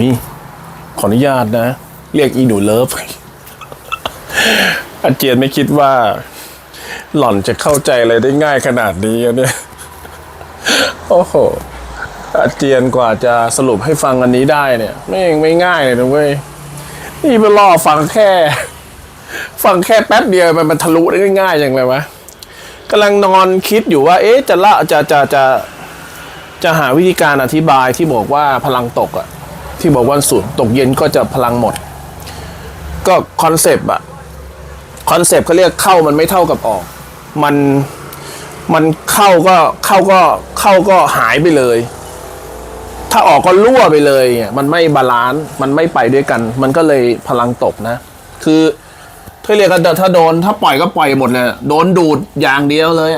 ยขออนุญาตนะ เรียกอีหนูเลิฟอาเจียนไม่คิดว่า หล่อนจะเข้าใจอะไรได้ง่ายขนาดนี้เนี่ย โอ้โหอาเจียนกว่าจะสรุปให้ฟังอันนี้ได้เนี่ย ไม่งไม่ง่ายเลยนะเว้ยนี่ไปล่อฟังแค่ ฟังแค่แป๊บเดียวมันมันทะลุได้ง่ายอย่างไรวะกำลังนอนคิดอยู่ว่า เอ๊ะจะละจะจะจะจะหาวิธีการอธิบายที่บอกว่าพลังตกอะ ที่บอกวันสุดตกเย็นก็จะพลังหมด ก็คอนเซปต์อะคอนเซปต์เขาเรียกเข้ามันไม่เท่ากับออก มันมันเข้าก็เข้าก็เข้าก็หายไปเลย ถ้าออกก็รั่วไปเลยเนี่ยมันไม่บาลานซ์มันไม่ไปด้วยกัน มันก็เลยพลังตกนะ คือถ้าเรียกกันถ้าโดนถ้าปล่อยก็ปล่อยหมดเลยโดนดูดอย่างเดียวเลย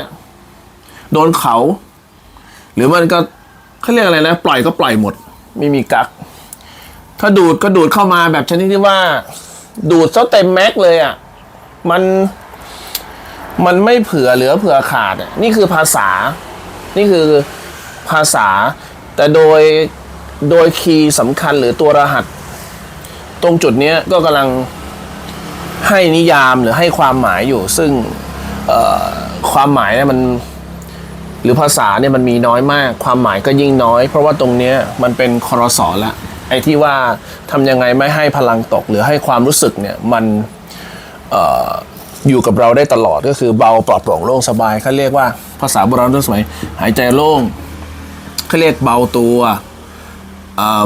โดนเขา หรือมันก็เขาเรียกอะไรนะ ปล่อยก็ปล่อยหมด ไม่มีกัก ถ้าดูดก็ดูดเข้ามาแบบชนิดที่ว่า ดูดซะเต็มแม็กเลยอะ มันมันไม่เผื่อเหลือเผื่อขาด นี่คือภาษา นี่คือภาษา แต่โดยโดยคีย์สำคัญหรือตัวรหัส ตรงจุดนี้ก็กำลังให้นิยามหรือให้ความหมายอยู่ ซึ่งความหมายเนี่ยมันหรือภาษาเนี่ยมันมีน้อยมาก ความหมายก็ยิ่งน้อย เพราะว่าตรงนี้มันเป็นคอรสอละ ไอ้ที่ว่าทำยังไงไม่ให้พลังตก หรือให้ความรู้สึกเนี่ยมันอออยู่กับเราได้ตลอดก็คือเบาปลอดโปร่งโล่งสบายเขาเรียกว่าภาษาโบราณรุ่นสมัยหายใจโล่งเขาเรียกเบาตัว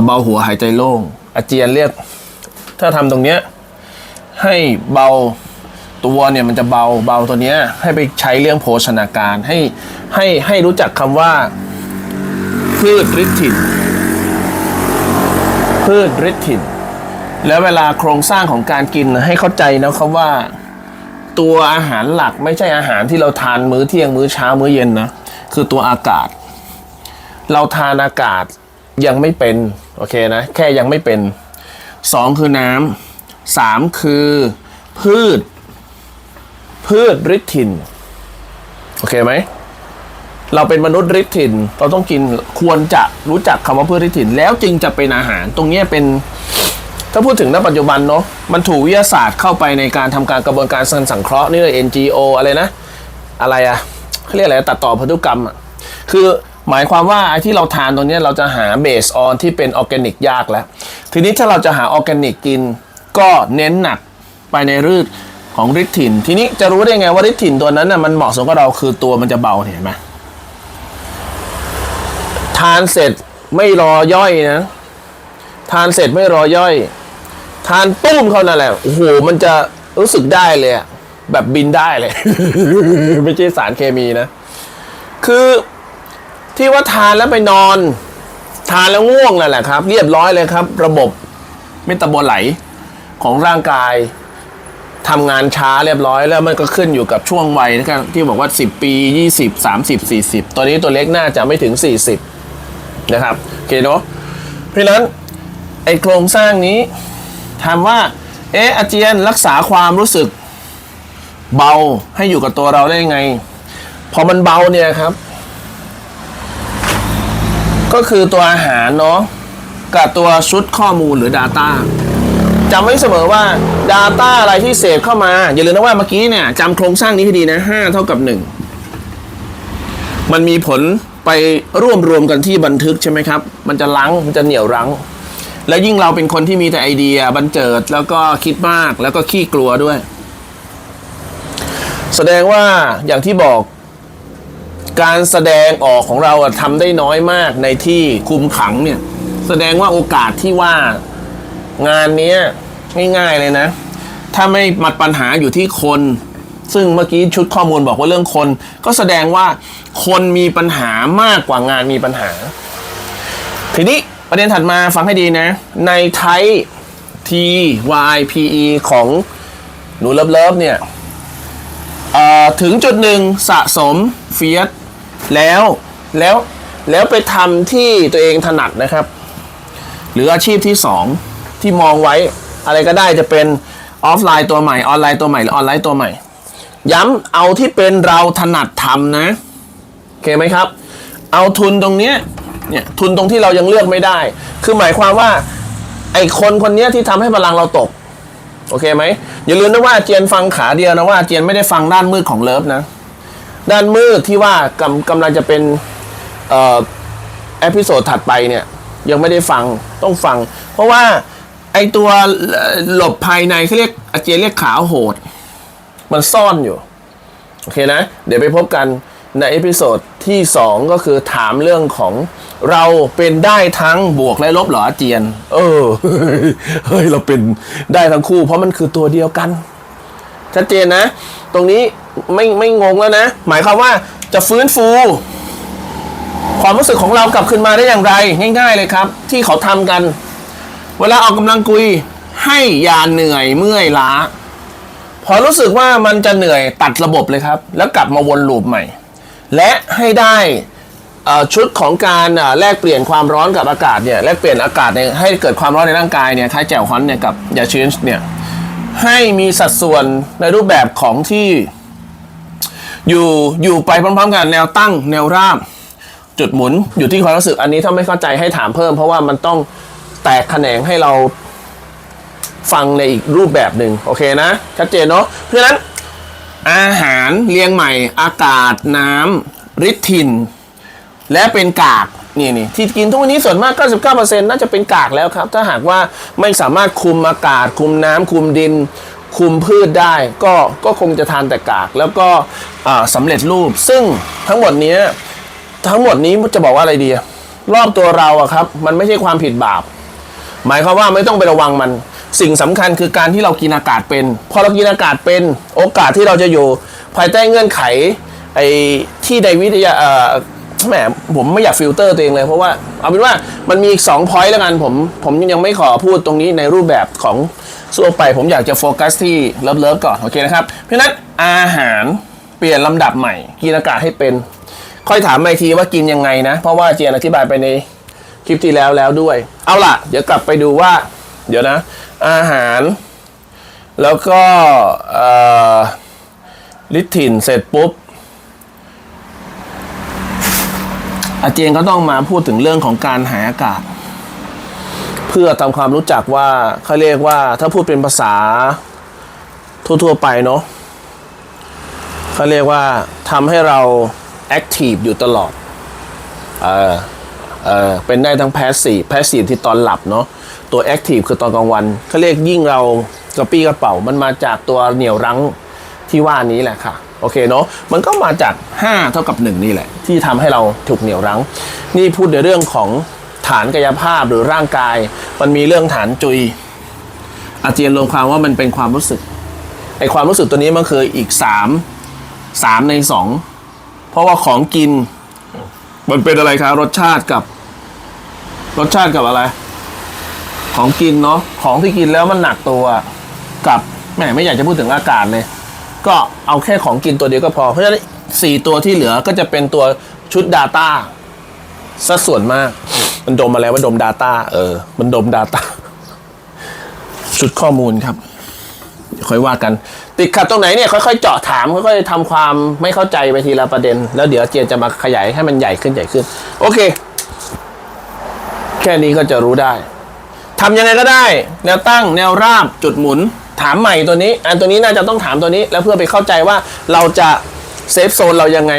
เบาหัวหายใจโล่ง อาเจียนเรียก ถ้าทำตรงเนี้ยให้เบาตัวเนี่ยมันจะเบาเบาตัวเนี้ยให้ไปใช้เรื่องโภชนาการให้ให้ให้รู้จักคำว่าพืชฤทธิ์ถิ่น พืชฤทธิ์ถิ่น แล้วเวลาโครงสร้างของการกินให้เข้าใจนะครับว่า ตัวอาหารหลักไม่ใช่อาหารที่เราทานมื้อเที่ยงมื้อเช้ามื้อเย็นนะคือตัวอากาศ เราทานอากาศยังไม่เป็นโอเคนะแค่ยังไม่เป็นสองคือน้ำสามคือพืช พืชฤทธิ์ถิ่น โอเคไหม เราเป็นมนุษย์ฤทธิ์ถิ่น เราต้องกินควรจะรู้จักคำว่าพืชฤทธิ์ถิ่น แล้วจึงจะเป็นอาหาร ตรงนี้เป็น ถ้าพูดถึงณปัจจุบันเนาะมันถูกวิทยาศาสตร์เข้าไปในการทำการกระบวนการสังเคราะห์นี่เลย NGO อะไรนะ อะไรอะเขาเรียกอะไรตัดต่อพันธุกรรมอะคือหมายความว่าไอ้ที่เราทานตรงนี้เราจะหาเบสออนที่เป็นออร์แกนิกยากแล้ว ทีนี้ถ้าเราจะหาออร์แกนิกกิน ก็เน้นหนักไปในรืดของฤทธิ์ถิ่น ทีนี้จะรู้ได้ไงว่าฤทธิ์ถิ่นตัวนั้นน่ะมันเหมาะสมกับเราคือตัวมันจะเบาเห็นไหมานเสร็จไม่รอย่อยนะ ทานเสร็จไม่รอย่อย ทานตุ้มเขานั่นแหละโอ้โหมันจะรู้สึกได้เลยอะแบบบินได้เลย ไม่ใช่สารเคมีนะ คือที่ว่าทานแล้วไปนอน ทานแล้วง่วงนั่นแหละครับ เรียบร้อยเลยครับ ระบบเมตาบอลไหลของร่างกายทำงานช้าเรียบร้อยแล้วมันก็ขึ้นอยู่กับช่วงวัยนะครับที่บอกว่า 10 ปี 20 30 40 ตอนนี้ตัวเล็กน่าจะไม่ถึง 40 นะครับโอเคเนาะเพราะฉะนั้นไอโครงสร้างนี้ถามว่าเอ๊ะอาเจียนรักษาความรู้สึกเบาให้อยู่กับตัวเราได้ยังไง พอมันเบาเนี่ยครับ ก็คือตัวอาหารเนาะกับตัวชุดข้อมูลหรือ Data จำไว้เสมอว่า Data อะไรที่เสพเข้ามา อย่าลืมนะว่าเมื่อกี้เนี่ยจำโครงสร้างนี้ให้ดีนะ 5 เท่ากับ 1 มันมีผล ไปร่วมรวมกันที่บันทึกใช่ไหมครับ มันจะลังมันจะเหนี่ยวรั้ง แล้วยิ่งเราเป็นคนที่มีแต่ไอเดียบันเจิดแล้วก็คิดมากแล้วก็ขี้กลัวด้วย แสดงว่าอย่างที่บอกการแสดงออกของเราอะทำได้น้อยมากในที่คุมขังเนี่ย แสดงว่าโอกาสที่ว่างานนี้ง่ายๆเลยนะ ถ้าไม่มัดปัญหาอยู่ที่คน ซึ่งเมื่อกี้ชุดข้อมูลบอกว่าเรื่องคน ก็แสดงว่า คนมีปัญหามากกว่างานมีปัญหา ทีนี้ประเด็นถัดมาฟังให้ดีนะ ในไทย T Y P E ของหนูเลิฟเลิฟเนี่ยถึงจุดหนึ่งสะสมเฟียสแล้วแล้วแล้วไปทำที่ตัวเองถนัดนะครับ หรืออาชีพที่สองที่มองไว้อะไรก็ได้จะเป็นออฟไลน์ตัวใหม่ออนไลน์ตัวใหม่หรือออนไลน์ตัวใหม่ ย้ำเอาที่เป็นเราถนัดทำนะ เคไหมครับ เอาทุนตรงเนี้ยเนี่ยทุนตรงที่เรายังเลือกไม่ได้ คือหมายความว่าไอคนคนเนี้ยที่ทำให้พลังเราตก โอเคไหมอย่าลืมนะว่าเจียนฟังขาเดียวนะว่าอาเจียนไม่ได้ฟังด้านมืดของเลิฟนะ ด้านมืดที่ว่ากำกำลังจะเป็นเอ่อเอพิโซดถัดไปเนี่ยยังไม่ได้ฟังต้องฟัง เพราะว่าไอตัวหลบภายในเขาเรียกอาเจียนเรียกขาโหด มันซ่อนอยู่ โอเคนะ เดี๋ยวไปพบกัน ในเอพิโซดที่ 2 ก็คือถามเรื่องของเราเป็นได้ทั้งบวกและลบหรออาเจียน เออ เฮ้ย เราเป็นได้ทั้งคู่ เพราะมันคือตัวเดียวกัน ชัดเจนนะ ตรงนี้ไม่ไม่งงแล้วนะ หมายความว่าจะฟื้นฟู ความรู้สึกของเรากลับคืนมาได้อย่างไร ง่าย ๆ เลยครับ ที่เขาทำกัน เวลาออกกำลังกุย ให้ยาเหนื่อยเมื่อยล้าพอรู้สึกว่ามันจะเหนื่อยตัดระบบเลยครับ แล้วกลับมาวนลูปใหม่ และให้ได้ชุดของการแลกเปลี่ยนความร้อนกับอากาศเนี่ยแลกเปลี่ยนอากาศให้เกิดความร้อนในร่างกายเนี่ยคล้ายแจ่วฮอนเนี่ยกับยาชื้นเนี่ยให้มีสัดส่วนในรูปแบบของที่อยู่อยู่ไปพร้อมๆกันแนวตั้งแนวราบ จุดหมุนอยู่ที่ความรู้สึกอันนี้ถ้าไม่เข้าใจให้ถามเพิ่ม เพราะว่ามันต้องแตกแขนงให้เราฟังในอีกรูปแบบหนึ่งโอเคนะ ชัดเจนเนาะเพราะฉะนั้น อาหารเรียงใหม่ อากาศน้ำฤทธิ์ถิ่นและเป็นกากนี่นี่ที่กินทุกวันนี้ส่วนมาก 99%น่าจะเป็นกากแล้วครับ ถ้าหากว่าไม่สามารถคุมอากาศ คุมน้ำคุมดิน คุมพืชได้ ก็ก็คงจะทานแต่กาก แล้วก็สำเร็จรูป ซึ่งทั้งหมดนี้ทั้งหมดนี้จะบอกว่าอะไรดี รอบตัวเราอะครับ มันไม่ใช่ความผิดบาป หมายความว่าไม่ต้องไประวังมัน สิ่งสำคัญคือการที่เรากินอากาศเป็น พอเรากินอากาศเป็นโอกาสที่เราจะอยู่ ภายใต้เงื่อนไขไอ้ที่ในวิทยาแหมผมไม่อยากฟิลเตอร์ตัวเองเลย เพราะว่าเอาเป็นว่ามันมีอีกสองพอยต์แล้วกันผม ผมยังไม่ขอพูดตรงนี้ในรูปแบบของส่วนไป ผมอยากจะโฟกัสที่เลิฟเลิฟก่อน โอเคนะครับ เพราะนั้นอาหารเปลี่ยนลำดับใหม่ กินอากาศให้เป็น ค่อยถามมาอีกทีว่ากินยังไงนะ เพราะว่าเจียนอธิบายไปใน คลิปที่แล้วแล้วด้วย เอาล่ะ เดี๋ยวกลับไปดูว่า เดี๋ยวนะ อาหาร แล้วก็ลิทินเสร็จปุ๊บ อาเจียนก็ต้องมาพูดถึงเรื่องของการหายอากาศ เพื่อทำความรู้จักว่าเขาเรียกว่าถ้าพูดเป็นภาษาทั่ว ๆ ไปเนาะเขาเรียกว่าทำให้เราแอคทีฟอยู่ตลอด เออ เออเป็นได้ทั้งแพสซีฟแพสซีฟที่ตอนหลับเนาะตัวแอคทีฟคือตอนกลางวันเขาเรียกยิ่งเรากระปี้กระเป๋า มันมาจากตัวเหนี่ยวรั้งที่ว่านี้แหละค่ะโอเคเนาะมันก็มาจาก 5 เท่ากับ 1 นี่แหละ ที่ทำให้เราถูกเหนี่ยวรั้ง นี่พูดในเรื่องของฐานกายภาพหรือร่างกาย มันมีเรื่องฐานจุย อาเจียนรวมความว่ามันเป็นความรู้สึกไอความรู้สึกตัวนี้มันคืออีก 3 3 ใน 2 เพราะว่าของกิน มันเป็นอะไรครับรสชาติกับ รสชาติกับอะไร ของกินเนาะของที่กินแล้วมันหนักตัวกับแหมไม่อยากจะพูดถึงอากาศเลย ก็เอาแค่ของกินตัวเดียวก็พอ เพราะฉะนั้นสี่ตัวที่เหลือก็จะเป็นตัวชุด Data สัดส่วนมาก มันดมมาแล้วว่าดม Data เออ มันดม Data ชุดข้อมูลครับค่อยว่ากัน ติดขัดตรงไหนเนี่ยค่อยๆเจาะถามค่อยๆทำความไม่เข้าใจไปทีละประเด็น แล้วเดี๋ยวเจียนจะมาขยายให้มันใหญ่ขึ้นใหญ่ขึ้น โอเค แค่นี้ก็จะรู้ได้ทำยังไงก็ได้ แนวตั้งแนวราบจุดหมุน ถามใหม่ตัวนี้ อันตัวนี้น่าจะต้องถามตัวนี้ แล้วเพื่อไปเข้าใจว่าเราจะเซฟโซนเรายังไง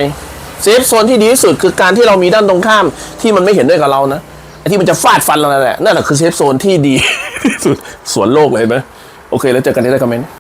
เซฟโซนที่ดีที่สุดคือการที่เรามีด้านตรงข้ามที่มันไม่เห็นด้วยกับเรานะไอ้ที่มันจะฟาดฟันเราแหละนั่นแหละคือเซฟโซนที่ดีที่สุดสวนโลกเลยไหมโอเค แล้วเจอกันที่ได้คอมเมนต์